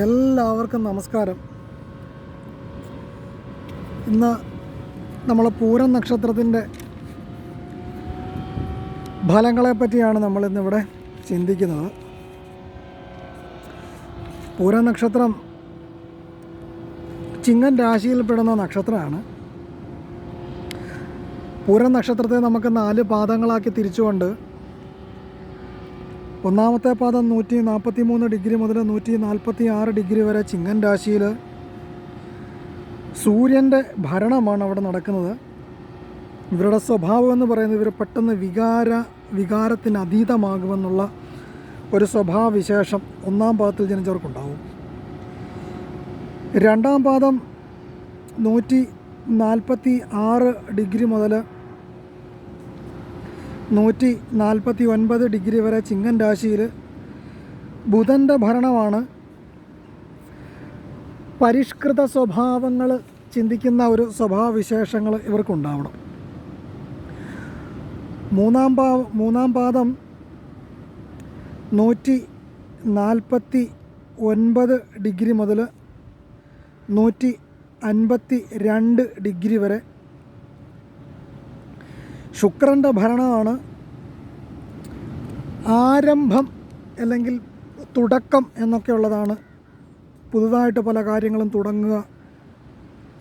എല്ലാവർക്കും നമസ്കാരം. ഇന്ന് നമ്മൾ പൂരം നക്ഷത്രത്തിന്റെ ഫലങ്ങളെ പറ്റിയാണ് നമ്മൾ ഇന്നിവിടെ ചിന്തിക്കുന്നത്. പൂരം നക്ഷത്രം ചിങ്ങൻ രാശിയിൽപ്പെടുന്ന നക്ഷത്രമാണ്. പൂരം നക്ഷത്രത്തെ നമുക്ക് നാല് പാദങ്ങളാക്കി തിരിച്ചുകൊണ്ട് ഒന്നാമത്തെ പാദം നൂറ്റി നാൽപ്പത്തി മൂന്ന് ഡിഗ്രി മുതൽ നൂറ്റി നാൽപ്പത്തി ആറ് ഡിഗ്രി വരെ ചിങ്ങൻ രാശിയിൽ സൂര്യന്റെ ഭരണമാണ് അവിടെ നടക്കുന്നത്. ഇവരുടെ സ്വഭാവം എന്ന് പറയുന്നത് ഇവർ പെട്ടെന്ന് വികാര വികാരത്തിന് അതീതമാകുമെന്നുള്ള ഒരു സ്വഭാവവിശേഷം ഒന്നാം പാദത്തിൽ ജനിച്ചവർക്കുണ്ടാവും. രണ്ടാം പാദം നൂറ്റി നാൽപ്പത്തി ആറ് ഡിഗ്രി മുതൽ നൂറ്റി നാൽപ്പത്തി ഒൻപത് ഡിഗ്രി വരെ ചിങ്ങൻ രാശിയിൽ ബുധന്റെ ഭരണമാണ്. പരിഷ്കൃത സ്വഭാവങ്ങൾ ചിന്തിക്കുന്ന ഒരു സ്വഭാവവിശേഷങ്ങൾ ഇവർക്കുണ്ടാവണം. മൂന്നാം പാ മൂന്നാം പാദം നൂറ്റി നാൽപ്പത്തി ഒൻപത് ഡിഗ്രി മുതൽ നൂറ്റി അൻപത്തി രണ്ട് ഡിഗ്രി വരെ ശുക്രന്റെ ഭരണമാണ് ആരംഭം അല്ലെങ്കിൽ തുടക്കം എന്നൊക്കെയുള്ളതാണ് പുതുതായിട്ട് പല കാര്യങ്ങളും തുടങ്ങുക.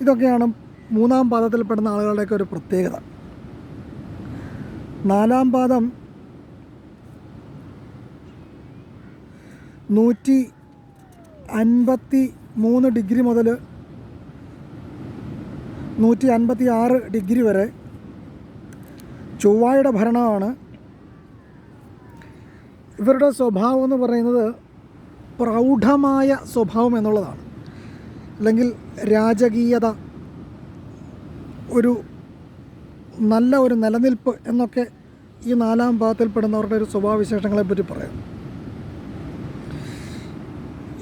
ഇതൊക്കെയാണ് മൂന്നാം പാദത്തിൽപ്പെടുന്ന ആളുകളുടെയൊക്കെ ഒരു പ്രത്യേകത. നാലാം പാദം നൂറ്റി അൻപത്തി മൂന്ന് ഡിഗ്രി മുതൽ നൂറ്റി അൻപത്തി ആറ് ഡിഗ്രി വരെ ചൊവ്വായുടെ ഭരണമാണ്. ഇവരുടെ സ്വഭാവം എന്ന് പറയുന്നത് പ്രൗഢമായ സ്വഭാവം എന്നുള്ളതാണ്. അല്ലെങ്കിൽ രാജകീയത ഒരു നല്ല ഒരു നിലനിൽപ്പ് എന്നൊക്കെ ഈ നാലാം ഭാഗത്തിൽപ്പെടുന്നവരുടെ ഒരു സ്വഭാവവിശേഷങ്ങളെ പറ്റി പറയാം.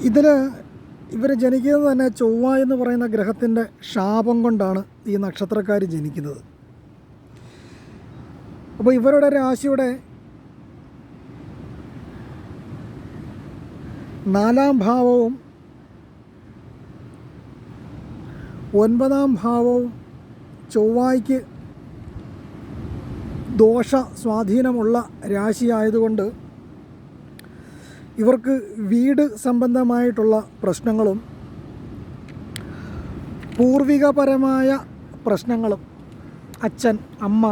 ഇതിൽ ഇവർ ജനിക്കുന്നത് തന്നെ ചൊവ്വ എന്ന് പറയുന്ന ഗ്രഹത്തിന്റെ ശാപം കൊണ്ടാണ് ഈ നക്ഷത്രക്കാർ ജനിക്കുന്നത്. അപ്പോൾ ഇവരുടെ രാശിയുടെ നാലാം ഭാവവും ഒൻപതാം ഭാവവും ചൊവ്വായ്ക്ക് ദോഷ സ്വാധീനമുള്ള രാശിയായതുകൊണ്ട് ഇവർക്ക് വീട് സംബന്ധമായിട്ടുള്ള പ്രശ്നങ്ങളും പൂർവികപരമായ പ്രശ്നങ്ങളും അച്ഛൻ അമ്മ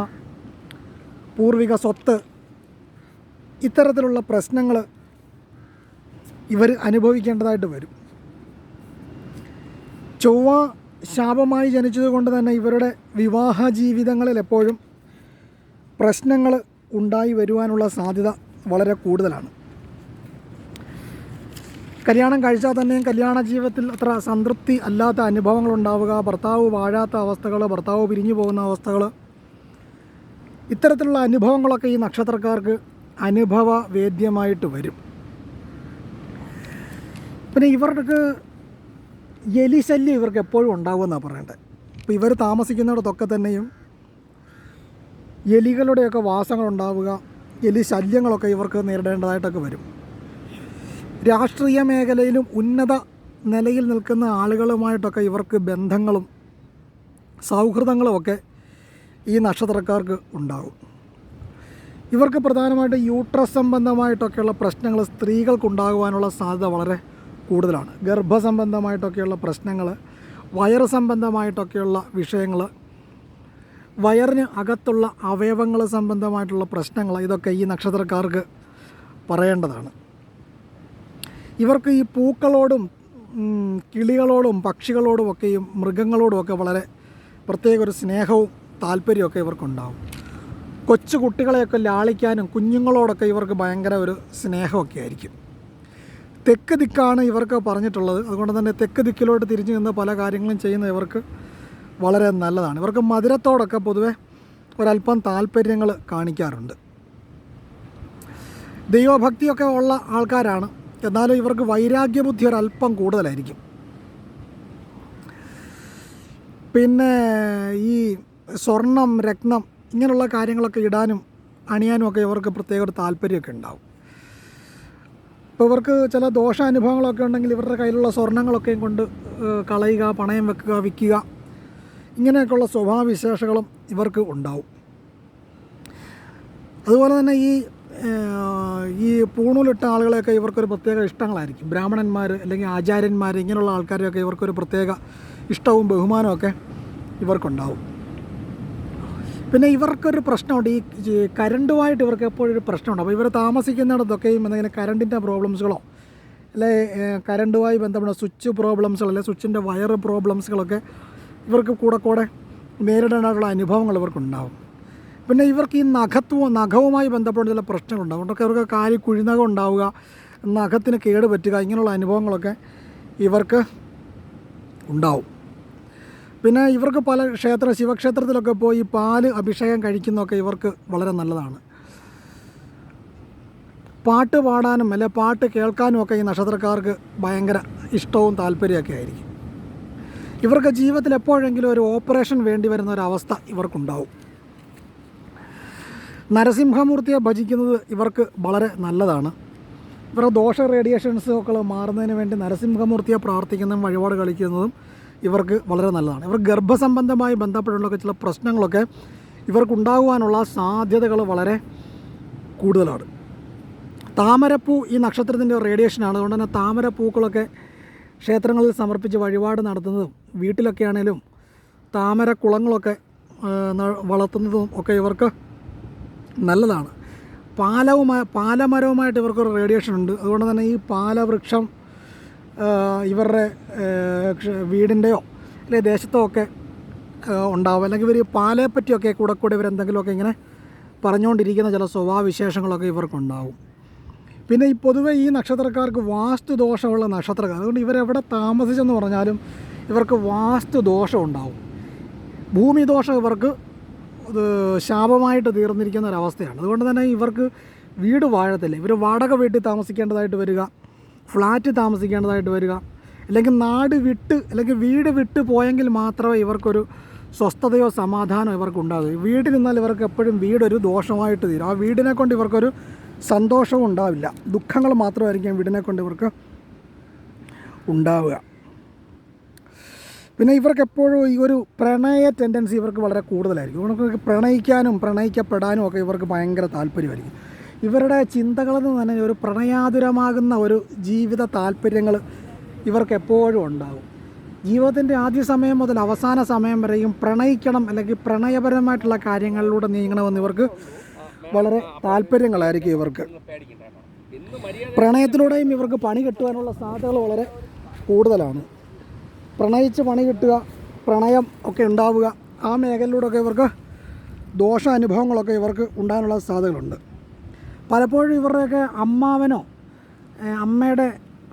പൂർവിക സ്വത്ത്. ഇത്തരത്തിലുള്ള പ്രശ്നങ്ങൾ ഇവർ അനുഭവിക്കേണ്ടതായിട്ട് വരും. ചൊവ്വ ശാപമായി ജനിച്ചതുകൊണ്ട് തന്നെ ഇവരുടെ വിവാഹ ജീവിതങ്ങളിൽ എപ്പോഴും പ്രശ്നങ്ങൾ ഉണ്ടായി വരുവാനുള്ള സാധ്യത വളരെ കൂടുതലാണ്. കല്യാണം കഴിച്ചാൽ തന്നെയും കല്യാണ ജീവിതത്തിൽ അത്ര സംതൃപ്തി അല്ലാത്ത അനുഭവങ്ങൾ ഉണ്ടാവുക ഭർത്താവ് വാഴാത്ത അവസ്ഥകൾ ഭർത്താവ് പിരിഞ്ഞു പോകുന്ന അവസ്ഥകൾ ഇത്തരത്തിലുള്ള അനുഭവങ്ങളൊക്കെ ഈ നക്ഷത്രക്കാർക്ക് അനുഭവ വേദ്യമായിട്ട് വരും. പിന്നെ ഇവർക്ക് എലിശല്യം ഇവർക്ക് എപ്പോഴും ഉണ്ടാകുമെന്നാണ് പറയേണ്ടത് അപ്പോൾ ഇവർ താമസിക്കുന്നിടത്തൊക്കെ തന്നെയും എലികളുടെയൊക്കെ വാസങ്ങൾ ഉണ്ടാവുക എലി ശല്യങ്ങളൊക്കെ ഇവർക്ക് നേരിടേണ്ടതായിട്ടൊക്കെ വരും. രാഷ്ട്രീയ മേഖലയിലും ഉന്നത നിലയിൽ നിൽക്കുന്ന ആളുകളുമായിട്ടൊക്കെ ഇവർക്ക് ബന്ധങ്ങളും സൗഹൃദങ്ങളുമൊക്കെ ഈ നക്ഷത്രക്കാർക്ക് ഉണ്ടാകും. ഇവർക്ക് പ്രധാനമായിട്ട് യൂട്രസ് സംബന്ധമായിട്ടൊക്കെയുള്ള പ്രശ്നങ്ങൾ സ്ത്രീകൾക്കുണ്ടാകുവാനുള്ള സാധ്യത വളരെ കൂടുതലാണ്. ഗർഭസംബന്ധമായിട്ടൊക്കെയുള്ള പ്രശ്നങ്ങൾ വയറ് സംബന്ധമായിട്ടൊക്കെയുള്ള വിഷയങ്ങൾ വയറിന് അകത്തുള്ള അവയവങ്ങൾ സംബന്ധമായിട്ടുള്ള പ്രശ്നങ്ങൾ ഇതൊക്കെ ഈ നക്ഷത്രക്കാർക്ക് പറയേണ്ടതാണ്. ഇവർക്ക് ഈ പൂക്കളോടും കിളികളോടും പക്ഷികളോടും ഒക്കെയും മൃഗങ്ങളോടുമൊക്കെ വളരെ പ്രത്യേക ഒരു സ്നേഹവും താല്പര്യമൊക്കെ ഇവർക്കുണ്ടാവും. കൊച്ചു കുട്ടികളെയൊക്കെ ലാളിക്കാനും കുഞ്ഞുങ്ങളോടൊക്കെ ഇവർക്ക് ഭയങ്കര ഒരു സ്നേഹമൊക്കെ ആയിരിക്കും. തെക്ക് ദിക്കാണ് ഇവർക്ക് പറഞ്ഞിട്ടുള്ളത്. അതുകൊണ്ട് തന്നെ തെക്ക് ദിക്കിലോട്ട് തിരിഞ്ഞു നിന്ന് പല കാര്യങ്ങളും ചെയ്യുന്ന ഇവർക്ക് വളരെ നല്ലതാണ്. ഇവർക്ക് മധുരത്തോടൊക്കെ പൊതുവെ ഒരല്പം താല്പര്യങ്ങൾ കാണിക്കാറുണ്ട്. ദൈവഭക്തിയൊക്കെ ഉള്ള ആൾക്കാരാണ്. എന്നാലും ഇവർക്ക് വൈരാഗ്യബുദ്ധി ഒരല്പം കൂടുതലായിരിക്കും. പിന്നെ ഈ സ്വർണം രത്നം ഇങ്ങനെയുള്ള കാര്യങ്ങളൊക്കെ ഇടാനും അണിയാനും ഒക്കെ ഇവർക്ക് പ്രത്യേക ഒരു താല്പര്യമൊക്കെ ഉണ്ടാവും. അപ്പോൾ ഇവർക്ക് ചില ദോഷാനുഭവങ്ങളൊക്കെ ഉണ്ടെങ്കിൽ ഇവരുടെ കയ്യിലുള്ള സ്വർണങ്ങളൊക്കെയും കൊണ്ട് കളയുക പണയം വെക്കുക വിൽക്കുക ഇങ്ങനെയൊക്കെയുള്ള സ്വഭാവവിശേഷങ്ങളും ഇവർക്ക് ഉണ്ടാവും. അതുപോലെ തന്നെ ഈ ഈ പൂണൂലിട്ട ആളുകളെയൊക്കെ ഇവർക്കൊരു പ്രത്യേക ഇഷ്ടങ്ങളായിരിക്കും. ബ്രാഹ്മണന്മാർ അല്ലെങ്കിൽ ആചാര്യന്മാർ ഇങ്ങനെയുള്ള ആൾക്കാരെയൊക്കെ ഇവർക്കൊരു പ്രത്യേക ഇഷ്ടവും ബഹുമാനവും ഒക്കെ ഇവർക്കുണ്ടാവും. പിന്നെ ഇവർക്കൊരു പ്രശ്നമുണ്ട്. ഈ കരണ്ടുമായിട്ട് ഇവർക്ക് എപ്പോഴും ഒരു പ്രശ്നമുണ്ട്. അപ്പോൾ ഇവർ താമസിക്കുന്നിടത്തൊക്കെയും എന്തെങ്കിലും കരണ്ടിന്റെ പ്രോബ്ലംസുകളോ അല്ലെ കരണ്ടുമായി ബന്ധപ്പെട്ട സ്വിച്ച് പ്രോബ്ലംസുകൾ അല്ലെ സ്വിച്ചിന്റെ വയർ പ്രോബ്ലംസുകളൊക്കെ ഇവർക്ക് കൂടെ കൂടെ നേരിടാനായിട്ടുള്ള അനുഭവങ്ങൾ ഇവർക്കുണ്ടാവും. പിന്നെ ഇവർക്ക് ഈ നഖത്വവും നഖവുമായി ബന്ധപ്പെട്ട ചില പ്രശ്നങ്ങളുണ്ടാവും അതുകൊണ്ടൊക്കെ ഇവർക്ക് കാലി കുഴിനകം ഉണ്ടാവുക നഖത്തിന് കേട് പറ്റുക ഇങ്ങനെയുള്ള അനുഭവങ്ങളൊക്കെ ഇവർക്ക് ഉണ്ടാവും. പിന്നെ ഇവർക്ക് പല ക്ഷേത്ര ശിവക്ഷേത്രത്തിലൊക്കെ പോയി പാൽ അഭിഷേകം കഴിക്കുന്നതൊക്കെ ഇവർക്ക് വളരെ നല്ലതാണ്. പാട്ട് പാടാനും അല്ലെ പാട്ട് കേൾക്കാനും ഒക്കെ ഈ നക്ഷത്രക്കാർക്ക് ഭയങ്കര ഇഷ്ടവും താല്പര്യമൊക്കെ ആയിരിക്കും. ഇവർക്ക് ജീവിതത്തിൽ എപ്പോഴെങ്കിലും ഒരു ഓപ്പറേഷൻ വേണ്ടി വരുന്ന ഒരവസ്ഥ ഇവർക്കുണ്ടാവും. നരസിംഹമൂർത്തിയെ ഭജിക്കുന്നത് ഇവർക്ക് വളരെ നല്ലതാണ്. ഇവരുടെ ദോഷ റേഡിയേഷൻസ് ഒക്കെ മാറുന്നതിന് വേണ്ടി നരസിംഹമൂർത്തിയെ പ്രാർത്ഥിക്കുന്നതും വഴിപാട് കളിക്കുന്നതും ഇവർക്ക് വളരെ നല്ലതാണ്. ഇവർ ഗർഭസംബന്ധമായി ബന്ധപ്പെട്ടുള്ള ചില പ്രശ്നങ്ങളൊക്കെ ഇവർക്കുണ്ടാകുവാനുള്ള സാധ്യതകൾ വളരെ കൂടുതലാണ്. താമരപ്പൂ ഈ നക്ഷത്രത്തിന്റെ റേഡിയേഷനാണ്. അതുകൊണ്ട് തന്നെ താമരപ്പൂക്കളൊക്കെ ക്ഷേത്രങ്ങളിൽ സമർപ്പിച്ച് വഴിപാട് നടത്തുന്നതും വീട്ടിലൊക്കെ ആണെങ്കിലും താമര കുളങ്ങളൊക്കെ വളർത്തുന്നതും ഒക്കെ ഇവർക്ക് നല്ലതാണ്. പാലവുമായി പാലമരവുമായിട്ട് ഇവർക്കൊരു റേഡിയേഷൻ ഉണ്ട് അതുകൊണ്ട് തന്നെ ഈ പാലവൃക്ഷം ഇവരുടെ വീടിന്റെയോ അല്ലെങ്കിൽ ദേശത്തോ ഒക്കെ ഉണ്ടാവും. അല്ലെങ്കിൽ ഇവർ പാലയെ പറ്റിയൊക്കെ കൂടെ കൂടെ ഇവരെന്തെങ്കിലുമൊക്കെ ഇങ്ങനെ പറഞ്ഞുകൊണ്ടിരിക്കുന്ന ചില സ്വഭാവവിശേഷങ്ങളൊക്കെ ഇവർക്കുണ്ടാവും. പിന്നെ ഈ പൊതുവേ ഈ നക്ഷത്രക്കാർക്ക് വാസ്തു ദോഷമുള്ള നക്ഷത്രക്കാർ അതുകൊണ്ട് ഇവരെവിടെ താമസിച്ചെന്ന് പറഞ്ഞാലും ഇവർക്ക് വാസ്തു ദോഷം ഉണ്ടാവും. ഭൂമി ദോഷം ഇവർക്ക് ശാപമായിട്ട് തീർന്നിരിക്കുന്ന ഒരവസ്ഥയാണ്. അതുകൊണ്ട് തന്നെ ഇവർക്ക് വീട് വാഴത്തില്ല. ഇവർ വാടക വീട്ടിൽ താമസിക്കേണ്ടതായിട്ട് വരിക. ഫ്ലാറ്റ് താമസിക്കേണ്ടതായിട്ട് വരിക. അല്ലെങ്കിൽ നാട് വിട്ട് അല്ലെങ്കിൽ വീട് വിട്ട് പോയെങ്കിൽ മാത്രമേ ഇവർക്കൊരു സ്വസ്ഥതയോ സമാധാനമോ ഇവർക്ക് വീട്ടിൽ നിന്നാൽ ഇവർക്ക് എപ്പോഴും വീടൊരു ദോഷമായിട്ട് തീരും. ആ വീടിനെ കൊണ്ട് ഇവർക്കൊരു സന്തോഷവും ഉണ്ടാവില്ല. ദുഃഖങ്ങൾ മാത്രമായിരിക്കും വീടിനെ കൊണ്ട് ഇവർക്ക് ഉണ്ടാവുക. പിന്നെ ഇവർക്ക് എപ്പോഴും ഈ ഒരു പ്രണയ ടെൻഡൻസി ഇവർക്ക് വളരെ കൂടുതലായിരിക്കും. ഇവർക്ക് പ്രണയിക്കാനും പ്രണയിക്കപ്പെടാനും ഒക്കെ ഇവർക്ക് ഭയങ്കര താല്പര്യമായിരിക്കും. ഇവരുടെ ചിന്തകളെന്ന് തന്നെ ഒരു പ്രണയാതുരമാകുന്ന ഒരു ജീവിത താല്പര്യങ്ങൾ ഇവർക്ക് എപ്പോഴും ഉണ്ടാകും ജീവിതത്തിന്റെ ആദ്യ സമയം മുതൽ അവസാന സമയം വരെയും പ്രണയിക്കണം അല്ലെങ്കിൽ പ്രണയപരമായിട്ടുള്ള കാര്യങ്ങളിലൂടെ നീങ്ങണമെന്ന് ഇവർക്ക് വളരെ താല്പര്യങ്ങളായിരിക്കും ഇവർക്ക്. പ്രണയത്തിലൂടെയും ഇവർക്ക് പണി കിട്ടുവാനുള്ള സാധ്യതകൾ വളരെ കൂടുതലാണ്. പ്രണയിച്ച് പണി കിട്ടുക പ്രണയം ഒക്കെ ഉണ്ടാവുക ആ മേഖലയിലൂടെയൊക്കെ ഇവർക്ക് ദോഷ അനുഭവങ്ങളൊക്കെ ഇവർക്ക് ഉണ്ടാകാനുള്ള സാധ്യതകളുണ്ട്. പലപ്പോഴും ഇവരുടെയൊക്കെ അമ്മാവനോ അമ്മയുടെ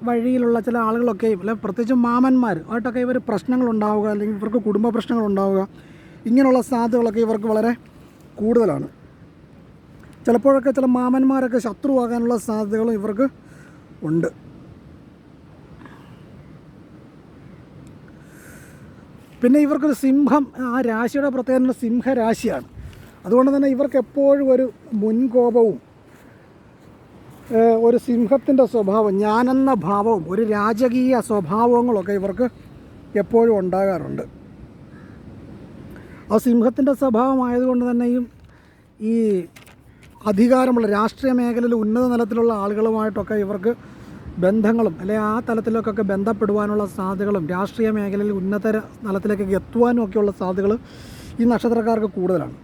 വഴിയിലുള്ള ചില ആളുകളൊക്കെയും അല്ലെ പ്രത്യേകിച്ച് മാമന്മാർ ആയിട്ടൊക്കെ ഇവർ പ്രശ്നങ്ങൾ ഉണ്ടാവുക അല്ലെങ്കിൽ ഇവർക്ക് കുടുംബ പ്രശ്നങ്ങൾ ഉണ്ടാവുക ഇങ്ങനെയുള്ള സാധ്യതകളൊക്കെ ഇവർക്ക് വളരെ കൂടുതലാണ്. ചിലപ്പോഴൊക്കെ ചില മാമന്മാരൊക്കെ ശത്രുവാകാനുള്ള സാധ്യതകളും ഇവർക്ക് ഉണ്ട്. പിന്നെ ഇവർക്കൊരു സിംഹം ആ രാശിയുടെ പ്രത്യേകത സിംഹരാശിയാണ്. അതുകൊണ്ട് തന്നെ ഇവർക്ക് എപ്പോഴും ഒരു മുൻകോപവും ഒരു സിംഹത്തിന്റെ സ്വഭാവം ഞാനെന്ന ഭാവവും ഒരു രാജകീയ സ്വഭാവങ്ങളൊക്കെ ഇവർക്ക് എപ്പോഴും ഉണ്ടാകാറുണ്ട്. ആ സിംഹത്തിന്റെ സ്വഭാവമായതുകൊണ്ട് തന്നെയും ഈ അധികാരമുള്ള രാഷ്ട്രീയ മേഖലയിൽ ഉന്നത നിലത്തിലുള്ള ആളുകളുമായിട്ടൊക്കെ ഇവർക്ക് ബന്ധങ്ങളും അല്ലെങ്കിൽ ആ തലത്തിലേക്കൊക്കെ ബന്ധപ്പെടുവാനുള്ള സാധ്യതകളും രാഷ്ട്രീയ മേഖലയിൽ ഉന്നത തലത്തിലേക്കൊക്കെ എത്തുവാനും ഒക്കെയുള്ള സാധ്യതകൾ ഈ നക്ഷത്രക്കാർക്ക് കൂടുതലാണ്.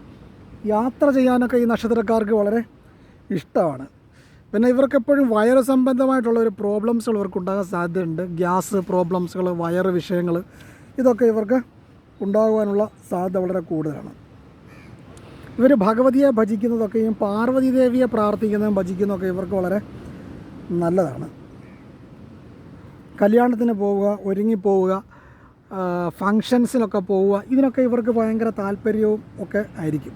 യാത്ര ചെയ്യാനൊക്കെ ഈ നക്ഷത്രക്കാർക്ക് വളരെ ഇഷ്ടമാണ്. പിന്നെ ഇവർക്ക് എപ്പോഴും വയറ് സംബന്ധമായിട്ടുള്ള ഒരു പ്രോബ്ലംസുകൾ ഇവർക്ക് ഉണ്ടാകാൻ സാധ്യതയുണ്ട്. ഗ്യാസ് പ്രോബ്ലംസുകൾ വയറ് വിഷയങ്ങൾ ഇതൊക്കെ ഇവർക്ക് ഉണ്ടാകുവാനുള്ള സാധ്യത വളരെ കൂടുതലാണ്. ഇവർ ഭഗവതിയെ ഭജിക്കുന്നതൊക്കെയും പാർവതി ദേവിയെ പ്രാർത്ഥിക്കുന്നതും ഭജിക്കുന്നതൊക്കെ ഇവർക്ക് വളരെ നല്ലതാണ്. കല്യാണത്തിന് പോവുക ഒരുങ്ങിപ്പോവുക ഫങ്ഷൻസിനൊക്കെ പോവുക ഇതിനൊക്കെ ഇവർക്ക് ഭയങ്കര താല്പര്യവും ഒക്കെ ആയിരിക്കും.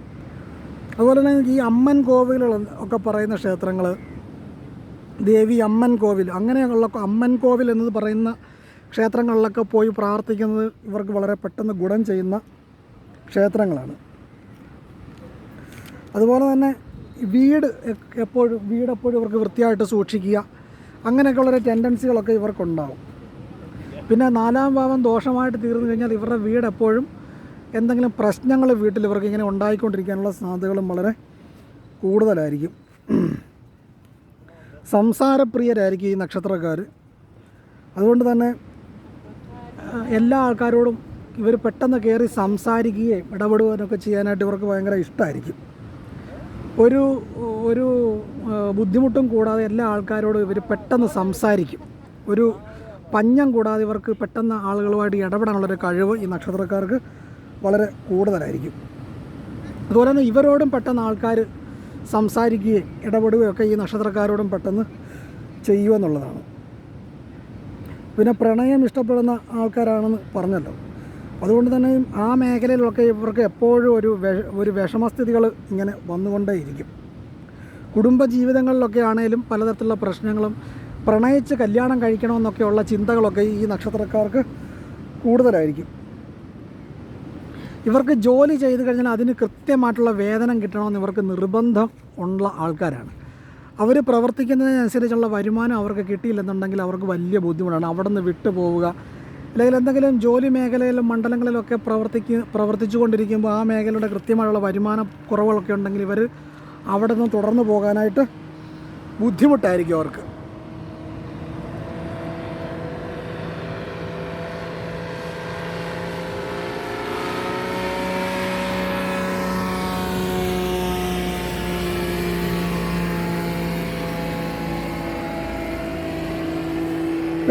അതുപോലെ തന്നെ ഈ അമ്മൻ കോവിലുകൾ ഒക്കെ പറയുന്ന ക്ഷേത്രങ്ങൾ ദേവി അമ്മൻ കോവിൽ. അങ്ങനെയുള്ള അമ്മൻ കോവിൽ എന്നത് പറയുന്ന ക്ഷേത്രങ്ങളിലൊക്കെ പോയി പ്രാർത്ഥിക്കുന്നത് ഇവർക്ക് വളരെ പെട്ടെന്ന് ഗുണം ചെയ്യുന്ന ക്ഷേത്രങ്ങളാണ്. അതുപോലെ തന്നെ വീട് എപ്പോഴും വീടെപ്പോഴും ഇവർക്ക് വൃത്തിയായിട്ട് സൂക്ഷിക്കുക. അങ്ങനെയൊക്കെയുള്ളൊരു ടെൻഡൻസികളൊക്കെ ഇവർക്കുണ്ടാവും. പിന്നെ നാലാം ഭാവം ദോഷമായിട്ട് തീർന്നു കഴിഞ്ഞാൽ ഇവരുടെ വീട് എപ്പോഴും എന്തെങ്കിലും പ്രശ്നങ്ങൾ വീട്ടിൽ ഇവർക്ക് ഇങ്ങനെ ഉണ്ടായിക്കൊണ്ടിരിക്കാനുള്ള സാധ്യതകളും വളരെ കൂടുതലായിരിക്കും. സംസാരപ്രിയരായിരിക്കും ഈ നക്ഷത്രക്കാർ അതുകൊണ്ട് തന്നെ എല്ലാ ആൾക്കാരോടും ഇവർ പെട്ടെന്ന് കയറി സംസാരിക്കുകയും ഇടപെടുവാനൊക്കെ ചെയ്യാനായിട്ട് ഇവർക്ക് ഭയങ്കര ഇഷ്ടമായിരിക്കും ഒരു ഒരു ബുദ്ധിമുട്ടും കൂടാതെ എല്ലാ ആൾക്കാരോടും ഇവർ പെട്ടെന്ന് സംസാരിക്കും. ഒരു പഞ്ഞം കൂടാതെ ഇവർക്ക് പെട്ടെന്ന് ആളുകളുമായിട്ട് ഇടപെടാനുള്ളൊരു കഴിവ് ഈ നക്ഷത്രക്കാർക്ക് വളരെ കൂടുതലായിരിക്കും. അതുപോലെ തന്നെ ഇവരോടും പെട്ടെന്ന് ആൾക്കാർ സംസാരിക്കുകയും ഇടപെടുകയും ഒക്കെ ഈ നക്ഷത്രക്കാരോടും പെട്ടെന്ന് ചെയ്യുമെന്നുള്ളതാണ്. പിന്നെ പ്രണയം ഇഷ്ടപ്പെടുന്ന ആൾക്കാരാണെന്ന് പറഞ്ഞല്ലോ. അതുകൊണ്ട് തന്നെ ആ മേഖലയിലൊക്കെ ഇവർക്ക് എപ്പോഴും ഒരു വിഷ ഒരു വിഷമസ്ഥിതികൾ ഇങ്ങനെ വന്നുകൊണ്ടേയിരിക്കും. കുടുംബ ജീവിതങ്ങളിലൊക്കെ ആണെങ്കിലും പലതരത്തിലുള്ള പ്രശ്നങ്ങളും പ്രണയിച്ച് കല്യാണം കഴിക്കണമെന്നൊക്കെയുള്ള ചിന്തകളൊക്കെ ഈ നക്ഷത്രക്കാർക്ക് കൂടുതലായിരിക്കും. ഇവർക്ക് ജോലി ചെയ്ത് കഴിഞ്ഞാൽ അതിന് കൃത്യമായിട്ടുള്ള വേതനം കിട്ടണമെന്ന് ഇവർക്ക് നിർബന്ധം ഉള്ള ആൾക്കാരാണ്. അവർ പ്രവർത്തിക്കുന്നതിനനുസരിച്ചുള്ള വരുമാനം അവർക്ക് കിട്ടിയില്ലെന്നുണ്ടെങ്കിൽ അവർക്ക് വലിയ ബുദ്ധിമുട്ടാണ്. അവിടെ നിന്ന് വിട്ടു പോവുക. അല്ലെങ്കിൽ എന്തെങ്കിലും ജോലി മേഖലയിലും മണ്ഡലങ്ങളിലൊക്കെ പ്രവർത്തിച്ചു കൊണ്ടിരിക്കുമ്പോൾ ആ മേഖലയുടെ കൃത്യമായുള്ള വരുമാന കുറവുകളൊക്കെ ഉണ്ടെങ്കിൽ ഇവർ അവിടെ നിന്ന് തുടർന്ന് പോകാനായിട്ട് ബുദ്ധിമുട്ടായിരിക്കും അവർക്ക്.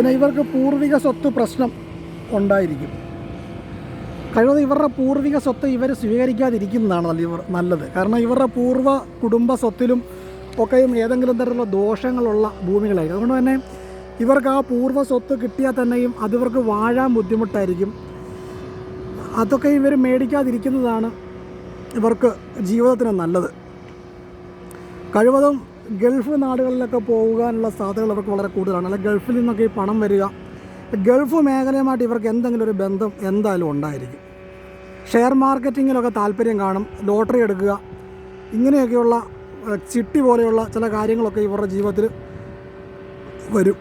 പിന്നെ ഇവർക്ക് പൂർവിക സ്വത്ത് പ്രശ്നം ഉണ്ടായിരിക്കും. കഴിവതും ഇവരുടെ പൂർവിക സ്വത്ത് ഇവർ സ്വീകരിക്കാതിരിക്കുന്നതാണ് നല്ലത്. കാരണം ഇവരുടെ പൂർവ കുടുംബ സ്വത്തിലും ഒക്കെയും ഏതെങ്കിലും തരത്തിലുള്ള ദോഷങ്ങളുള്ള ഭൂമികളായിരിക്കും. അതുകൊണ്ട് തന്നെ ഇവർക്ക് ആ പൂർവ സ്വത്ത് കിട്ടിയാൽ തന്നെയും അത് ഇവർക്ക് വാഴാൻ ബുദ്ധിമുട്ടായിരിക്കും. അതൊക്കെ ഇവർ മേടിക്കാതിരിക്കുന്നതാണ് ഇവർക്ക് ജീവിതത്തിന് നല്ലത്. കഴിവതും ഗൾഫ് നാടുകളിലൊക്കെ പോകാനുള്ള സാധ്യതകൾ ഇവർക്ക് വളരെ കൂടുതലാണ്. അല്ലെങ്കിൽ ഗൾഫിൽ നിന്നൊക്കെ ഈ പണം വരിക ഗൾഫ് മേഖലയുമായിട്ട് ഇവർക്ക് എന്തെങ്കിലും ഒരു ബന്ധം എന്തായാലും ഉണ്ടായിരിക്കും. ഷെയർ മാർക്കറ്റിങ്ങിലൊക്കെ താല്പര്യം കാണും ലോട്ടറി എടുക്കുക ഇങ്ങനെയൊക്കെയുള്ള ചിട്ടി പോലെയുള്ള ചില കാര്യങ്ങളൊക്കെ ഇവരുടെ ജീവിതത്തിൽ വരും.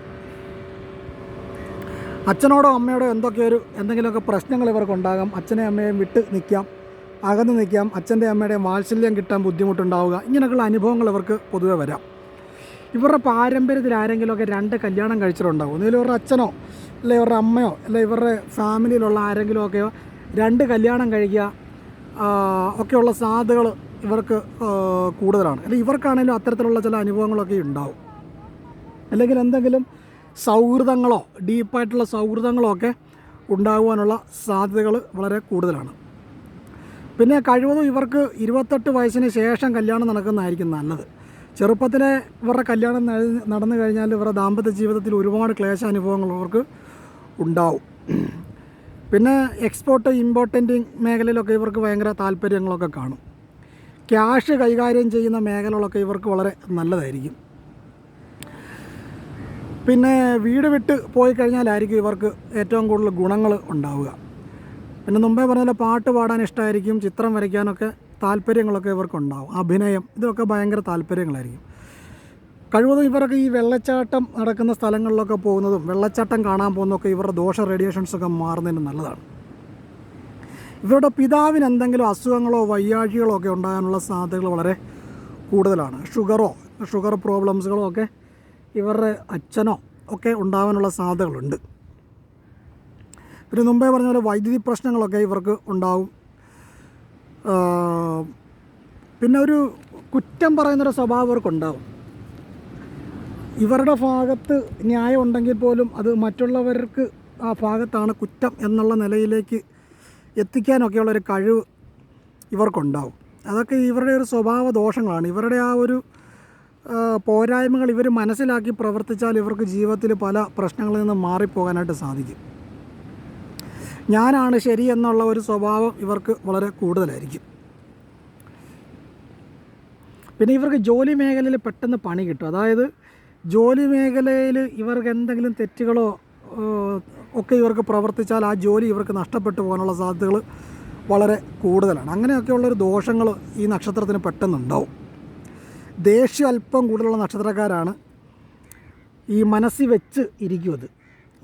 അച്ഛനോടോ അമ്മയോടോ എന്തൊക്കെയൊരു എന്തെങ്കിലുമൊക്കെ പ്രശ്നങ്ങൾ ഇവർക്കുണ്ടാകാം. അച്ഛനെയും അമ്മയെയും വിട്ട് നിൽക്കാം. അകന്ന് നിൽക്കാം അച്ഛന്റെ അമ്മയുടെ വാത്സല്യം കിട്ടാൻ ബുദ്ധിമുട്ടുണ്ടാവുക ഇങ്ങനെയൊക്കെയുള്ള അനുഭവങ്ങൾ ഇവർക്ക് പൊതുവെ വരാം. ഇവരുടെ പാരമ്പര്യത്തിൽ ആരെങ്കിലുമൊക്കെ രണ്ട് കല്യാണം കഴിച്ചിട്ടുണ്ടാവും. ഒന്നുകിൽ ഇവരുടെ അച്ഛനോ അല്ലെ ഇവരുടെ അമ്മയോ അല്ലെ ഇവരുടെ ഫാമിലിയിലുള്ള ആരെങ്കിലുമൊക്കെയോ രണ്ട് കല്യാണം കഴിക്കുക ഒക്കെയുള്ള സാധ്യതകൾ ഇവർക്ക് കൂടുതലാണ്. അല്ലെങ്കിൽ ഇവർക്കാണെങ്കിലും അത്തരത്തിലുള്ള ചില അനുഭവങ്ങളൊക്കെ ഉണ്ടാവും. അല്ലെങ്കിൽ എന്തെങ്കിലും സൗഹൃദങ്ങളോ ഡീപ്പായിട്ടുള്ള സൗഹൃദങ്ങളോ ഒക്കെ ഉണ്ടാകുവാനുള്ള സാധ്യതകൾ വളരെ കൂടുതലാണ്. പിന്നെ കഴിവതും ഇവർക്ക് ഇരുപത്തെട്ട് വയസ്സിന് ശേഷം കല്യാണം നടക്കുന്നതായിരിക്കും നല്ലത്. ചെറുപ്പത്തിലെ ഇവരുടെ കല്യാണം നടന്നു കഴിഞ്ഞാൽ ഇവരുടെ ദാമ്പത്യ ജീവിതത്തിൽ ഒരുപാട് ക്ലേശാനുഭവങ്ങൾ അവർക്ക് ഉണ്ടാവും. പിന്നെ എക്സ്പോർട്ട് ഇമ്പോർട്ടന്റിങ് മേഖലയിലൊക്കെ ഇവർക്ക് ഭയങ്കര താല്പര്യങ്ങളൊക്കെ കാണും. ക്യാഷ് കൈകാര്യം ചെയ്യുന്ന മേഖലകളൊക്കെ ഇവർക്ക് വളരെ നല്ലതായിരിക്കും. പിന്നെ വീട് വിട്ട് പോയി കഴിഞ്ഞാലായിരിക്കും ഇവർക്ക് ഏറ്റവും കൂടുതൽ ഗുണങ്ങൾ ഉണ്ടാവുക. പിന്നെ മുമ്പേ പറഞ്ഞ പാട്ട് പാടാൻ ഇഷ്ടമായിരിക്കും ചിത്രം വരയ്ക്കാനൊക്കെ താല്പര്യങ്ങളൊക്കെ ഇവർക്കുണ്ടാവും. അഭിനയം ഇതൊക്കെ ഭയങ്കര താല്പര്യങ്ങളായിരിക്കും. കഴിവതും ഇവരൊക്കെ ഈ വെള്ളച്ചാട്ടം നടക്കുന്ന സ്ഥലങ്ങളിലൊക്കെ പോകുന്നതും വെള്ളച്ചാട്ടം കാണാൻ പോകുന്നതൊക്കെ ഇവരുടെ ദോഷ റേഡിയേഷൻസൊക്കെ മാറുന്നതിന് നല്ലതാണ്. ഇവരുടെ പിതാവിന് എന്തെങ്കിലും അസുഖങ്ങളോ വയ്യാഴികളോ ഒക്കെ ഉണ്ടാകാനുള്ള സാധ്യതകൾ വളരെ കൂടുതലാണ്. ഷുഗറോ ഷുഗർ പ്രോബ്ലംസുകളോ ഒക്കെ ഇവരുടെ അച്ഛനോ ഒക്കെ ഉണ്ടാകാനുള്ള സാധ്യതകളുണ്ട്. പിന്നെ മുമ്പേ പറഞ്ഞ പോലെ വൈദ്യുതി പ്രശ്നങ്ങളൊക്കെ ഇവർക്ക് ഉണ്ടാവും. പിന്നെ ഒരു കുറ്റം പറയുന്നൊരു സ്വഭാവം ഇവർക്കുണ്ടാവും. ഇവരുടെ ഭാഗത്ത് ന്യായം ഉണ്ടെങ്കിൽ പോലും അത് മറ്റുള്ളവർക്ക് ആ ഭാഗത്താണ് കുറ്റം എന്നുള്ള നിലയിലേക്ക് എത്തിക്കാനൊക്കെയുള്ളൊരു കഴിവ് ഇവർക്കുണ്ടാവും. അതൊക്കെ ഇവരുടെ ഒരു സ്വഭാവ ദോഷങ്ങളാണ്. ഇവരുടെ ആ ഒരു പോരായ്മകൾ ഇവർ മനസ്സിലാക്കി പ്രവർത്തിച്ചാൽ ഇവർക്ക് ജീവിതത്തിൽ പല പ്രശ്നങ്ങളിൽ നിന്ന് മാറിപ്പോകാനായിട്ട് സാധിക്കും. ഞാനാണ് ശരി എന്നുള്ള ഒരു സ്വഭാവം ഇവർക്ക് വളരെ കൂടുതലായിരിക്കും. പിന്നെ ഇവർക്ക് ജോലി മേഖലയിൽ പെട്ടെന്ന് പണി കിട്ടും. അതായത് ജോലി മേഖലയിൽ ഇവർക്ക് എന്തെങ്കിലും തെറ്റുകളോ ഒക്കെ ഇവർക്ക് പ്രവർത്തിച്ചാൽ ആ ജോലി ഇവർക്ക് നഷ്ടപ്പെട്ടു പോകാനുള്ള സാധ്യതകൾ വളരെ കൂടുതലാണ്. അങ്ങനെയൊക്കെയുള്ളൊരു ദോഷങ്ങൾ ഈ നക്ഷത്രത്തിന് പെട്ടെന്നുണ്ടാവും. ദേഷ്യം അല്പം കൂടുതലുള്ള നക്ഷത്രക്കാരാണ് ഈ മനസ്സിൽ വെച്ച് ഇരിക്കും അത്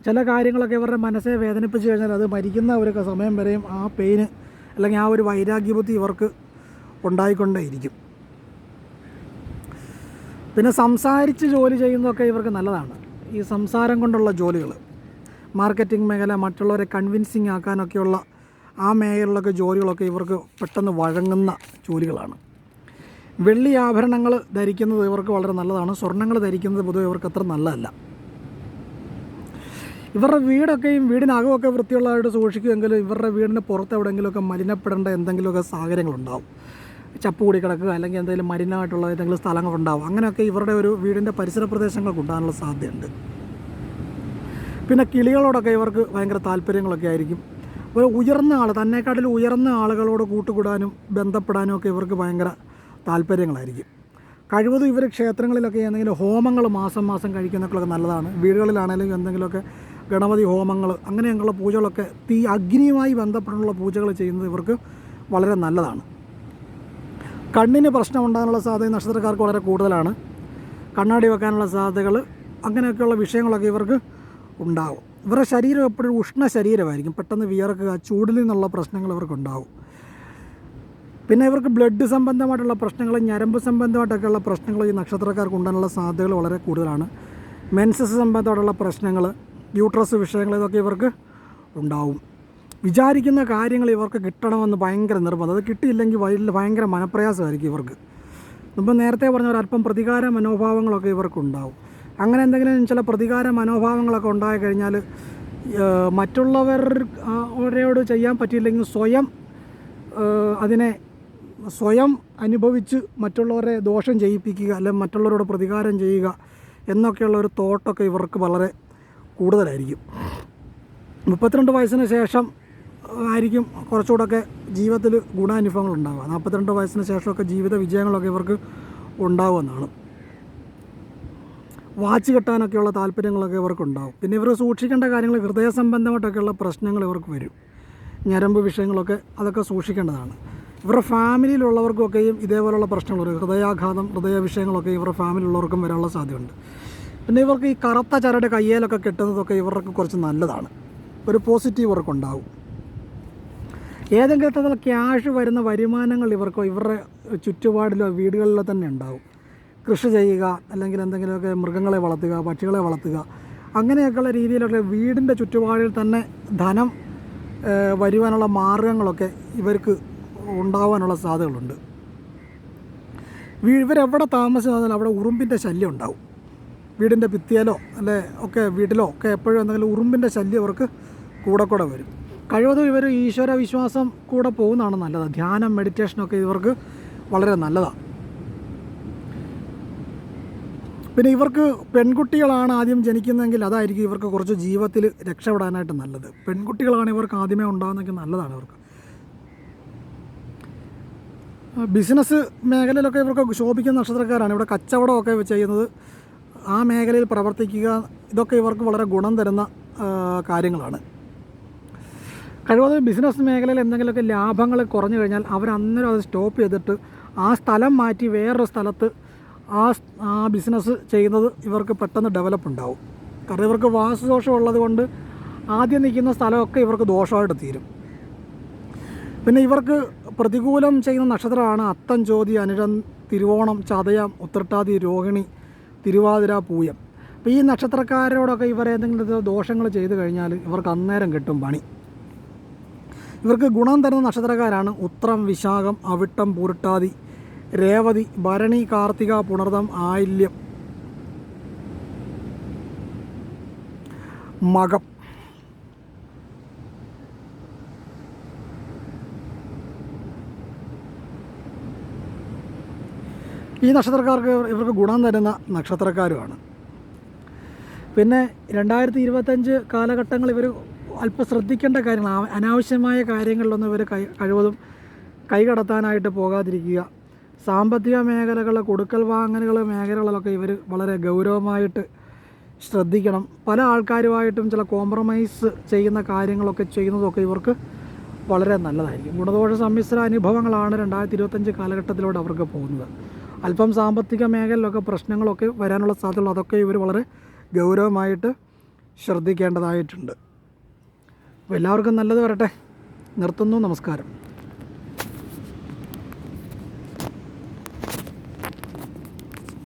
ചില കാര്യങ്ങളൊക്കെ ഇവരുടെ മനസ്സെ വേദനിപ്പിച്ച് കഴിഞ്ഞാൽ അത് മരിക്കുന്ന മരിക്കുന്നവരൊക്കെ സമയം വരെയും ആ പെയിന് അല്ലെങ്കിൽ ആ ഒരു വൈരാഗ്യബുദ്ധി ഇവർക്ക് ഉണ്ടായിക്കൊണ്ടേയിരിക്കും. പിന്നെ സംസാരിച്ച് ജോലി ചെയ്യുന്നതൊക്കെ ഇവർക്ക് നല്ലതാണ്. ഈ സംസാരം കൊണ്ടുള്ള ജോലികൾ മാർക്കറ്റിംഗ് മേഖല മറ്റുള്ളവരെ കൺവിൻസിങ് ആക്കാനൊക്കെയുള്ള ആ മേഖലയിലൊക്കെ ജോലികളൊക്കെ ഇവർക്ക് പെട്ടെന്ന് വഴങ്ങുന്ന ജോലികളാണ്. വെള്ളി ആഭരണങ്ങൾ ധരിക്കുന്നത് ഇവർക്ക് വളരെ നല്ലതാണ്. സ്വർണങ്ങൾ ധരിക്കുന്നത് പൊതുവെ ഇവർക്ക് അത്ര നല്ലതല്ല. ഇവരുടെ വീടൊക്കെയും വീടിനകമൊക്കെ വൃത്തിയുള്ളതായിട്ട് സൂക്ഷിക്കുമെങ്കിലും ഇവരുടെ വീടിന് പുറത്ത് എവിടെയെങ്കിലുമൊക്കെ മലിനപ്പെടേണ്ട എന്തെങ്കിലുമൊക്കെ സാഹചര്യങ്ങളുണ്ടാവും. ചപ്പ് കൂടി കിടക്കുക അല്ലെങ്കിൽ എന്തെങ്കിലും മലിനമായിട്ടുള്ള ഏതെങ്കിലും സ്ഥലങ്ങളുണ്ടാവും അങ്ങനെയൊക്കെ ഇവരുടെ ഒരു വീടിന്റെ പരിസര പ്രദേശങ്ങൾക്ക് ഉണ്ടാകാനുള്ള സാധ്യതയുണ്ട്. പിന്നെ കിളികളോടൊക്കെ ഇവർക്ക് ഭയങ്കര താല്പര്യങ്ങളൊക്കെ ആയിരിക്കും. ഒരു ഉയർന്ന ആൾ തന്നെക്കാട്ടിലും ഉയർന്ന ആളുകളോട് കൂട്ടുകൂടാനും ബന്ധപ്പെടാനും ഒക്കെ ഇവർക്ക് ഭയങ്കര താല്പര്യങ്ങളായിരിക്കും. കഴിവതും ഇവർ ക്ഷേത്രങ്ങളിലൊക്കെ എന്തെങ്കിലും ഹോമങ്ങൾ മാസം മാസം കഴിക്കുന്നതൊക്കെ നല്ലതാണ്. വീടുകളിലാണെങ്കിലും എന്തെങ്കിലുമൊക്കെ ഗണപതി ഹോമങ്ങൾ അങ്ങനെയൊക്കെയുള്ള പൂജകളൊക്കെ തീ അഗ്നിയുമായി ബന്ധപ്പെട്ടുള്ള പൂജകൾ ചെയ്യുന്നത് ഇവർക്ക് വളരെ നല്ലതാണ്. കണ്ണിന് പ്രശ്നം ഉണ്ടാകാനുള്ള സാധ്യത നക്ഷത്രക്കാർക്ക് വളരെ കൂടുതലാണ്. കണ്ണാടി വെക്കാനുള്ള സാധ്യതകൾ അങ്ങനെയൊക്കെയുള്ള വിഷയങ്ങളൊക്കെ ഇവർക്ക് ഉണ്ടാവും. ഇവരുടെ ശരീരം എപ്പോഴും ഉഷ്ണ ശരീരമായിരിക്കും. പെട്ടെന്ന് വിയർക്കുക ചൂടിൽ നിന്നുള്ള പ്രശ്നങ്ങൾ ഇവർക്കുണ്ടാവും പിന്നെ ഇവർക്ക് ബ്ലഡ് സംബന്ധമായിട്ടുള്ള പ്രശ്നങ്ങൾ ഞരമ്പ് സംബന്ധമായിട്ടൊക്കെയുള്ള പ്രശ്നങ്ങൾ ഈ നക്ഷത്രക്കാർക്ക് ഉണ്ടാകാനുള്ള സാധ്യതകൾ വളരെ കൂടുതലാണ്. മെൻസസ് സംബന്ധമായിട്ടുള്ള പ്രശ്നങ്ങൾ യൂട്രസ് വിഷയങ്ങൾ ഇതൊക്കെ ഇവർക്ക് ഉണ്ടാവും. വിചാരിക്കുന്ന കാര്യങ്ങൾ ഇവർക്ക് കിട്ടണമെന്ന് ഭയങ്കര നിർബന്ധം. അത് കിട്ടിയില്ലെങ്കിൽ വലിയ ഭയങ്കര മനപ്രയാസമായിരിക്കും ഇവർക്ക്. ഇപ്പം നേരത്തെ പറഞ്ഞ ഒരു പ്രതികാര മനോഭാവങ്ങളൊക്കെ ഇവർക്കുണ്ടാവും. അങ്ങനെ എന്തെങ്കിലും ചില പ്രതികാര മനോഭാവങ്ങളൊക്കെ ഉണ്ടായി കഴിഞ്ഞാൽ മറ്റുള്ളവരോട് ചെയ്യാൻ പറ്റിയില്ലെങ്കിൽ സ്വയം അതിനെ സ്വയം അനുഭവിച്ച് മറ്റുള്ളവരെ ദോഷം ചെയ്യിപ്പിക്കുക അല്ലെങ്കിൽ മറ്റുള്ളവരോട് പ്രതികാരം ചെയ്യുക എന്നൊക്കെയുള്ള ഒരു തോട്ടൊക്കെ ഇവർക്ക് വളരെ കൂടുതലായിരിക്കും. മുപ്പത്തിരണ്ട് വയസ്സിന് ശേഷം ആയിരിക്കും കുറച്ചുകൂടെയൊക്കെ ജീവിതത്തിൽ ഗുണാനുഭവങ്ങൾ ഉണ്ടാവുക നാൽപ്പത്തിരണ്ട് വയസ്സിന് ശേഷമൊക്കെ ജീവിത വിജയങ്ങളൊക്കെ ഇവർക്ക് ഉണ്ടാവുമെന്നാണ്. വാച്ച് കെട്ടാനൊക്കെയുള്ള താല്പര്യങ്ങളൊക്കെ ഇവർക്ക് ഉണ്ടാവും പിന്നെ ഇവർ സൂക്ഷിക്കേണ്ട കാര്യങ്ങൾ ഹൃദയ സംബന്ധമായിട്ടൊക്കെയുള്ള പ്രശ്നങ്ങൾ ഇവർക്ക് വരും. ഞരമ്പ് വിഷയങ്ങളൊക്കെ അതൊക്കെ സൂക്ഷിക്കേണ്ടതാണ്. ഇവരുടെ ഫാമിലിയിലുള്ളവർക്കൊക്കെയും ഇതേപോലുള്ള പ്രശ്നങ്ങൾ വരും. ഹൃദയാഘാതം ഹൃദയ വിഷയങ്ങളൊക്കെ ഇവരുടെ ഫാമിലിയുള്ളവർക്കും വരാനുള്ള സാധ്യതയുണ്ട്. പിന്നെ ഇവർക്ക് ഈ കറുത്ത ചരട് കയ്യേലൊക്കെ കെട്ടുന്നതൊക്കെ ഇവർക്ക് കുറച്ച് നല്ലതാണ്. ഒരു പോസിറ്റീവ് ഇവർക്ക് ഉണ്ടാകും ഏതെങ്കിലും തരത്തിലുള്ള ക്യാഷ് വരുന്ന വരുമാനങ്ങൾ ഇവർക്കോ ഇവരുടെ ചുറ്റുപാടിലോ വീടുകളിലോ തന്നെ ഉണ്ടാവും. കൃഷി ചെയ്യുക അല്ലെങ്കിൽ എന്തെങ്കിലുമൊക്കെ മൃഗങ്ങളെ വളർത്തുക പക്ഷികളെ വളർത്തുക അങ്ങനെയൊക്കെയുള്ള രീതിയിലൊക്കെ വീടിന്റെ ചുറ്റുപാടിൽ തന്നെ ധനം വരുവാനുള്ള മാർഗങ്ങളൊക്കെ ഇവർക്ക് ഉണ്ടാവാനുള്ള സാധ്യതകളുണ്ട്. ഇവരെവിടെ താമസിച്ചാലും അവിടെ ഉറുമ്പിന്റെ ശല്യം ഉണ്ടാവും. വീടിന്റെ ഭിത്തിയിലോ അല്ലെ ഒക്കെ വീട്ടിലോ ഒക്കെ എപ്പോഴും എന്തെങ്കിലും ഉറുമ്പിന്റെ ശല്യം അവർക്ക് കൂടെ കൂടെ വരും. കഴിവതും ഇവർ ഈശ്വര വിശ്വാസം കൂടെ പോകുന്നതാണ് നല്ലത്. ധ്യാനം മെഡിറ്റേഷനൊക്കെ ഇവർക്ക് വളരെ നല്ലതാണ്. പിന്നെ ഇവർക്ക് പെൺകുട്ടികളാണ് ആദ്യം ജനിക്കുന്നതെങ്കിൽ അതായിരിക്കും ഇവർക്ക് കുറച്ച് ജീവിതത്തിൽ രക്ഷപ്പെടാനായിട്ട് നല്ലത്. പെൺകുട്ടികളാണ് ഇവർക്ക് ആദ്യമേ ഉണ്ടാകുന്നതെങ്കിൽ നല്ലതാണ് ഇവർക്ക്. ബിസിനസ് മേഖലയിലൊക്കെ ഇവർക്ക് ശോഭിക്കുന്ന നക്ഷത്രക്കാരാണ്. ഇവിടെ കച്ചവടമൊക്കെ ചെയ്യുന്നത്. ആ മേഖലയിൽ പ്രവർത്തിക്കുക ഇതൊക്കെ ഇവർക്ക് വളരെ ഗുണം തരുന്ന കാര്യങ്ങളാണ്. കഴിവതും ബിസിനസ് മേഖലയിൽ എന്തെങ്കിലുമൊക്കെ ലാഭങ്ങൾ കുറഞ്ഞു കഴിഞ്ഞാൽ അവർ അന്നേരം അത് സ്റ്റോപ്പ് ചെയ്തിട്ട് ആ സ്ഥലം മാറ്റി വേറൊരു സ്ഥലത്ത് ആ ആ ബിസിനസ് ചെയ്യുന്നത് ഇവർക്ക് പെട്ടെന്ന് ഡെവലപ്പ് ഉണ്ടാവും. കാരണം ഇവർക്ക് വാസുദോഷം ഉള്ളത് കൊണ്ട് ആദ്യം നിൽക്കുന്ന സ്ഥലമൊക്കെ ഇവർക്ക് ദോഷമായിട്ട് തീരും. പിന്നെ ഇവർക്ക് പ്രതികൂലം ചെയ്യുന്ന നക്ഷത്രമാണ് അത്തം ചോതി അനുരം തിരുവോണം ചതയം ഉത്രട്ടാതി രോഹിണി തിരുവാതിര പൂയം. അപ്പോൾ ഈ നക്ഷത്രക്കാരോടൊക്കെ ഇവർ ഏതെങ്കിലും ദോഷങ്ങൾ ചെയ്തു കഴിഞ്ഞാൽ ഇവർക്ക് അന്നേരം കിട്ടും പണി. ഇവർക്ക് ഗുണം തരുന്ന നക്ഷത്രക്കാരാണ് ഉത്രം വിശാഖം അവിട്ടം പൂരുട്ടാതി രേവതി ഭരണി കാർത്തിക പുണർതം ആയില്യം മകം. ഈ നക്ഷത്രക്കാർക്ക് ഇവർക്ക് ഗുണം തരുന്ന നക്ഷത്രക്കാരുമാണ്. പിന്നെ രണ്ടായിരത്തി ഇരുപത്തഞ്ച് കാലഘട്ടങ്ങൾ ഇവർ അല്പം ശ്രദ്ധിക്കേണ്ട കാര്യങ്ങൾ അനാവശ്യമായ കാര്യങ്ങളിലൊന്നും ഇവർ കൈ കഴിവതും കൈകടത്താനായിട്ട് പോകാതിരിക്കുക. സാമ്പത്തിക മേഖലകൾ കൊടുക്കൽ വാങ്ങലുകൾ മേഖലകളിലൊക്കെ ഇവർ വളരെ ഗൗരവമായിട്ട് ശ്രദ്ധിക്കണം. പല ആൾക്കാരുമായിട്ടും ചില കോംപ്രമൈസ് ചെയ്യുന്ന കാര്യങ്ങളൊക്കെ ചെയ്യുന്നതൊക്കെ ഇവർക്ക് വളരെ നല്ലതായിരിക്കും. ഗുണദോഷ സമ്മിശ്ര അനുഭവങ്ങളാണ് രണ്ടായിരത്തി ഇരുപത്തഞ്ച് കാലഘട്ടത്തിലൂടെ അവർക്ക് പോകുന്നത്. അല്പം സാമ്പത്തിക മേഖലയിലൊക്കെ പ്രശ്നങ്ങളൊക്കെ വരാനുള്ള സാധ്യതയുള്ളൂ. അതൊക്കെ ഇവർ വളരെ ഗൗരവമായിട്ട് ശ്രദ്ധിക്കേണ്ടതായിട്ടുണ്ട്. അപ്പോൾ എല്ലാവർക്കും നല്ലത് വരട്ടെ. നിർത്തുന്നു. നമസ്കാരം.